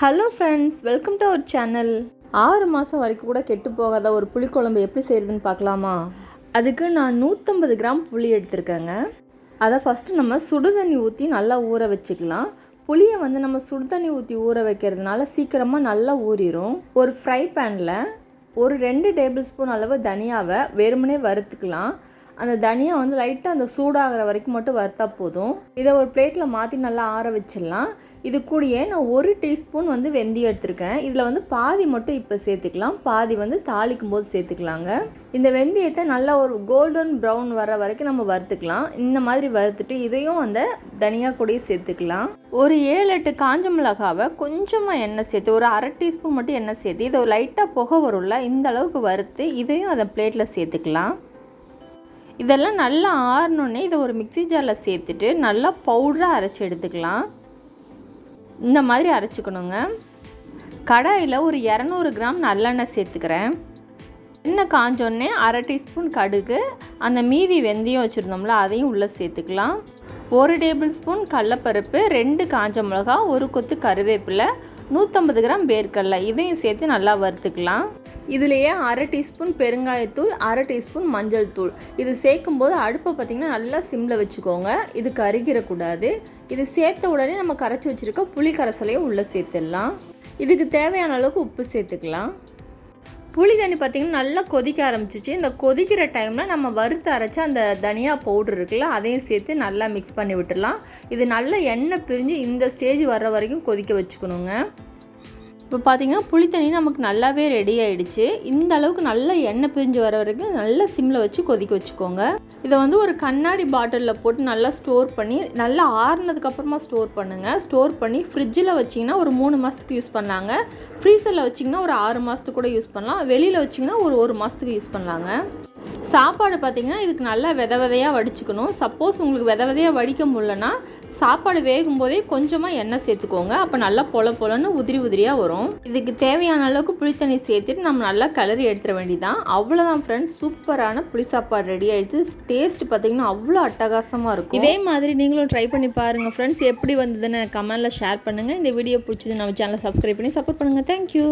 Hello friends welcome to our channel ஆறு மாதம் வரைக்கும் கூட கெட்டு போகாத ஒரு புளிக்குழம்பு எப்படி செய்கிறதுன்னு பார்க்கலாமா? அதுக்கு நான் நூற்றம்பது கிராம் புளி எடுத்திருக்கேங்க. அதை ஃபஸ்ட்டு நம்ம சுடுதண்ணி ஊற்றி நல்லா ஊற வச்சுக்கலாம். புளியை வந்து நம்ம சுடுதண்ணி ஊற்றி ஊற வைக்கிறதுனால சீக்கிரமாக நல்லா ஊறிடும் ஒரு ஃப்ரை பேனில் ஒரு ரெண்டு டேபிள் ஸ்பூன் அளவு தனியாவை வெறுமனே வறுத்துக்கலாம். அந்த தனியா வந்து லைட்டாக அந்த சூடாகிற வரைக்கும் மட்டும் வறுத்தா போதும். இதை ஒரு பிளேட்டில் மாற்றி நல்லா ஆற வச்சிடலாம். இது கூடயே நான் ஒரு டீஸ்பூன் வந்து வெந்தயம் எடுத்திருக்கேன். இதில் வந்து பாதி மட்டும் இப்போ சேர்த்துக்கலாம். பாதி வந்து தாளிக்கும் போது சேர்த்துக்கலாங்க. இந்த வெந்தயத்தை நல்லா ஒரு கோல்டன் ப்ரௌன் வர வரைக்கும் நம்ம வறுத்துக்கலாம். இந்த மாதிரி வறுத்துட்டு இதையும் அந்த தனியா கூடயே சேர்த்துக்கலாம். ஒரு ஏழு எட்டு காஞ்ச மிளகாவை கொஞ்சமாக எண்ணெய் சேர்த்து ஒரு அரை டீஸ்பூன் மட்டும் எண்ணெய் சேர்த்து இதை லைட்டாக புகை வரும்ல இந்த அளவுக்கு வறுத்து இதையும் அதை பிளேட்டில் சேர்த்துக்கலாம். இதெல்லாம் நல்லா ஆறணுன்னே இதை ஒரு மிக்சி ஜாரில் சேர்த்துட்டு நல்லா பவுடராக அரைச்சி எடுத்துக்கலாம். இந்த மாதிரி அரைச்சிக்கணுங்க. கடாயில் ஒரு இரநூறு கிராம் நல்லெண்ணெய் சேர்த்துக்கிறேன். எண்ணெய் காஞ்சோடனே அரை டீஸ்பூன் கடுகு அந்த மீதி வெந்தயம் வச்சுருந்தோம்ல அதையும் உள்ளே சேர்த்துக்கலாம். ஒரு டேபிள் ஸ்பூன் கடலப்பருப்பு ரெண்டு காஞ்ச மிளகா ஒரு கொத்து கருவேப்பிலை நூற்றம்பது கிராம் வேர்க்கடலை. இதையும் சேர்த்து நல்லா வறுத்துக்கலாம். இதுலேயே அரை டீஸ்பூன் பெருங்காயத்தூள் அரை டீஸ்பூன் மஞ்சள் தூள். இது சேர்க்கும் போது அடுப்பை பார்த்திங்கன்னா நல்லா சிம்மில் வச்சுக்கோங்க. இது கருகிடக்கூடாது இது சேர்த்த உடனே நம்ம கரைச்சி வச்சுருக்க புளி கரைசலையும் உள்ளே சேர்த்துடலாம். இதுக்கு தேவையான அளவுக்கு உப்பு சேர்த்துக்கலாம். புளி தண்ணி பார்த்திங்கன்னா நல்லா கொதிக்க ஆரம்பிச்சிச்சு. இந்த கொதிக்கிற டைமில் நம்ம வறுத்து அரைச்ச அந்த தனியா பவுடர் இருக்குல்ல அதையும் சேர்த்து நல்லா மிக்ஸ் பண்ணி விட்டுடலாம். இது நல்லா எண்ணெய் பிரிஞ்சு இந்த ஸ்டேஜ் வர்ற வரைக்கும் கொதிக்க வச்சுக்கணுங்க. இப்போ பார்த்தீங்கன்னா புளித்தண்ணி நமக்கு நல்லாவே ரெடி ஆகிடுச்சு இந்த அளவுக்கு நல்லா எண்ணெய் பிரிஞ்சு வர வரைக்கும் நல்லா சிம்மில் வச்சு கொதிக்க வச்சுக்கோங்க. இதை வந்து ஒரு கண்ணாடி பாட்டிலில் போட்டு நல்லா ஸ்டோர் பண்ணி நல்லா ஆறுனதுக்கப்புறமா ஸ்டோர் பண்ணுங்கள் ஸ்டோர் பண்ணி ஃப்ரிட்ஜில் வச்சிங்கன்னா ஒரு மூணு மாதத்துக்கு யூஸ் பண்ணலாங்க. ஃப்ரீசரில் வச்சிங்கன்னா ஒரு ஆறு மாதத்துக்கு கூட யூஸ் பண்ணலாம். வெளியில் வச்சிங்கன்னா ஒரு ஒரு மாதத்துக்கு யூஸ் பண்ணலாங்க. சாப்பாடு பார்த்திங்கன்னா இதுக்கு நல்லா வித விதையாக வடிச்சுக்கணும். சப்போஸ் உங்களுக்கு வித விதையாக வடிக்க முடிலனா சாப்பாடு வேகும் போதே கொஞ்சமாக எண்ணெய் சேர்த்துக்கோங்க. அப்போ நல்லா பொல பொலன்னு உதிரி உதிரியாக வரும். இதுக்கு தேவையான அளவுக்கு புளித்தண்ணி சேர்த்துட்டு நம்ம நல்லா கலரி எடுத்துட வேண்டியதான் அவ்வளோதான் ஃப்ரெண்ட்ஸ் சூப்பரான புளி சாப்பாடு ரெடி ஆயிடுச்சு. டேஸ்ட் பார்த்திங்கன்னா அவ்வளோ அட்டகாசமாக இருக்கும். இதே மாதிரி நீங்களும் ட்ரை பண்ணி பாருங்கள் ஃப்ரெண்ட்ஸ் எப்படி வந்ததுன்னு கமெண்டில் ஷேர் பண்ணுங்கள் இந்த வீடியோ பிடிச்சது நம்ம சேனலை சப்ஸ்கிரைப் பண்ணி சப்போர்ட் பண்ணுங்கள் தேங்க்யூ